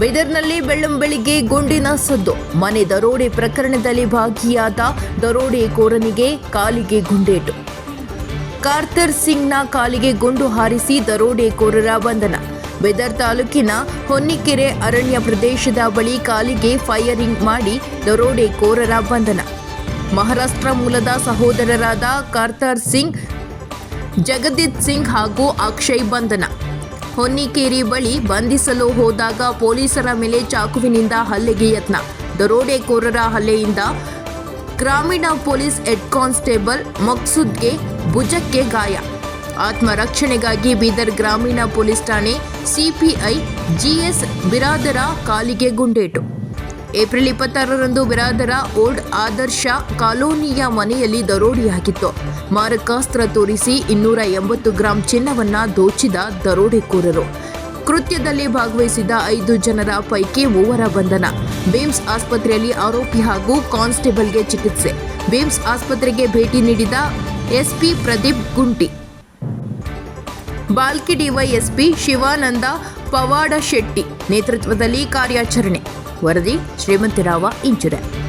ಬೀದರ್ನಲ್ಲಿ ಬೆಳ್ಳಂಬೆಳಿಗ್ಗೆ ಗುಂಡಿನ ಸದ್ದು. ಮನೆ ದರೋಡೆ ಪ್ರಕರಣದಲ್ಲಿ ಭಾಗಿಯಾದ ದರೋಡೆಕೋರನಿಗೆ ಕಾಲಿಗೆ ಗುಂಡೇಟು. ಕಾರ್ತರ್ ಸಿಂಗ್ನ ಕಾಲಿಗೆ ಗುಂಡು ಹಾರಿಸಿ ದರೋಡೆಕೋರರ ಬಂಧನ. ಬೆದರ್ ತಾಲೂಕಿನ ಹೊನ್ನಿಕೆರೆ ಅರಣ್ಯ ಪ್ರದೇಶದ ಬಳಿ ಕಾಲಿಗೆ ಫೈರಿಂಗ್ ಮಾಡಿ ದರೋಡೆ ಕೋರರ ಬಂಧನ. ಮಹಾರಾಷ್ಟ್ರ ಮೂಲದ ಸಹೋದರರಾದ ಕಾರ್ತಾರ್ ಸಿಂಗ್ ಜಗದೀತ್ ಸಿಂಗ್ ಹಾಗೂ ಅಕ್ಷಯ್ ಬಂಧನ. ಹೊನ್ನಿಕೇರಿ ಬಳಿ ಬಂಧಿಸಲು ಹೋದಾಗ ಪೊಲೀಸರ ಮೇಲೆ ಚಾಕುವಿನಿಂದ ಹಲ್ಲೆಗೆ ಯತ್ನ. ದರೋಡೆಕೋರರ ಹಲ್ಲೆಯಿಂದ ಗ್ರಾಮೀಣ ಪೊಲೀಸ್ ಹೆಡ್ ಕಾನ್ಸ್ಟೇಬಲ್ ಮಕ್ಸೂದ್ಗೆ ಭುಜಕ್ಕೆ ಗಾಯ. ಆತ್ಮರಕ್ಷಣೆಗಾಗಿ ಬೀದರ್ ಗ್ರಾಮೀಣ ಪೊಲೀಸ್ ಠಾಣೆ ಸಿಪಿಐ ಜಿಎಸ್ ಬಿರಾದರ ಕಾಲಿಗೆ ಗುಂಡೇಟು. ಏಪ್ರಿಲ್ ಇಪ್ಪತ್ತಾರರಂದು ಬಿರಾದರ ಓಲ್ಡ್ ಆದರ್ಶ ಕಾಲೋನಿಯ ಮನೆಯಲ್ಲಿ ದರೋಡೆಯಾಗಿತ್ತು. ಮಾರಕಾಸ್ತ್ರ ತೋರಿಸಿ ಇನ್ನೂರ ಎಂಬತ್ತು ಗ್ರಾಂ ಚಿನ್ನವನ್ನ ದೋಚಿದ ದರೋಡೆಕೋರರು. ಕೃತ್ಯದಲ್ಲಿ ಭಾಗವಹಿಸಿದ ಐದು ಜನರ ಪೈಕಿ ಮೂವರ ಬಂಧನ. ಬೇಮ್ಸ್ ಆಸ್ಪತ್ರೆಯಲ್ಲಿ ಆರೋಪಿ ಹಾಗೂ ಕಾನ್ಸ್ಟೇಬಲ್ಗೆ ಚಿಕಿತ್ಸೆ. ಬೇಮ್ಸ್ ಆಸ್ಪತ್ರೆಗೆ ಭೇಟಿ ನೀಡಿದ SP Pradeep Gunti. Balki DYSP Shivananda Pawadashetti ನೇತೃತ್ವದಲ್ಲಿ ಕಾರ್ಯಾಚರಣೆ. ವರದಿ ಶ್ರೀಮಂತರಾವ ಇಂಚುರೆ.